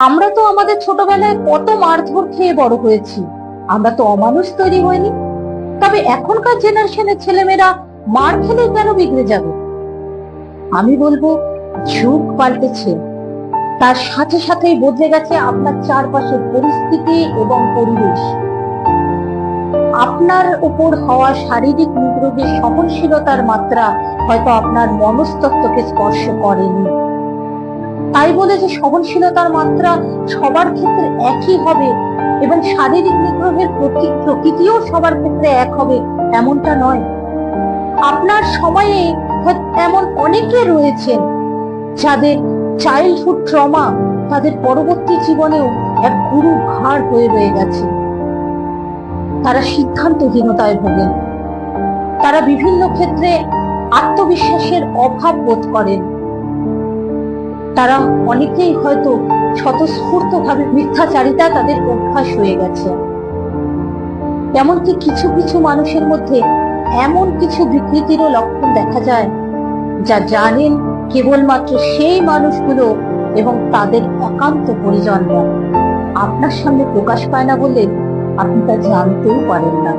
আমরা তো আমাদের ছোটবেলায় কত মারধর খেয়ে বড় হয়েছি। আমরা তো অমানুষ তৈরি হয়নি তবে এখনকার জেনারেশনের ছেলেমেয়েরা মার খেলে কেন বিগড়ে যাবে? আমি বলব, যুগ পাল্টেছে। তার সাথে সাথেই বদলে গেছে আপনার চারপাশের পরিস্থিতি এবং পরিবেশ। আপনার উপর হওয়া শারীরিক নিগ্রহের সহনশীলতার মাত্রা হয়তো আপনার মনস্তত্ত্বকে স্পর্শ করেনি। তাই বলে যে সহনশীলতার মাত্রা সবার ক্ষেত্রে একই হবে এবং শারীরিক নিগ্রহের প্রকৃতিও সবার ক্ষেত্রে এক হবে, এমনটা নয়। আপনার সময়ে এমন অনেকে রয়েছেন যাদের চাইল্ডহুড ট্রমা তাদের পরবর্তী জীবনেও এক গুরু ভার হয়ে রয়ে গেছে। তারা সিদ্ধান্তহীনতায় ভোগেন। তারা বিভিন্ন ক্ষেত্রে আত্মবিশ্বাসের অভাব বোধ করেন। তারা অনেকেই হয়তো স্বতঃস্ফূর্ত ভাবে মিথ্যাচারিতা তাদের অভ্যাস হয়ে গেছে। এমনকি কিছু কিছু মানুষের মধ্যে এমন কিছু বিকৃতিরও লক্ষণ দেখা যায়, যা জানেন কেবলমাত্র সেই মানুষগুলো এবং তাদের একান্ত পরিজনরা। আপনার সামনে প্রকাশ পায় না বলে আপনি তা জানতেও পারেন না।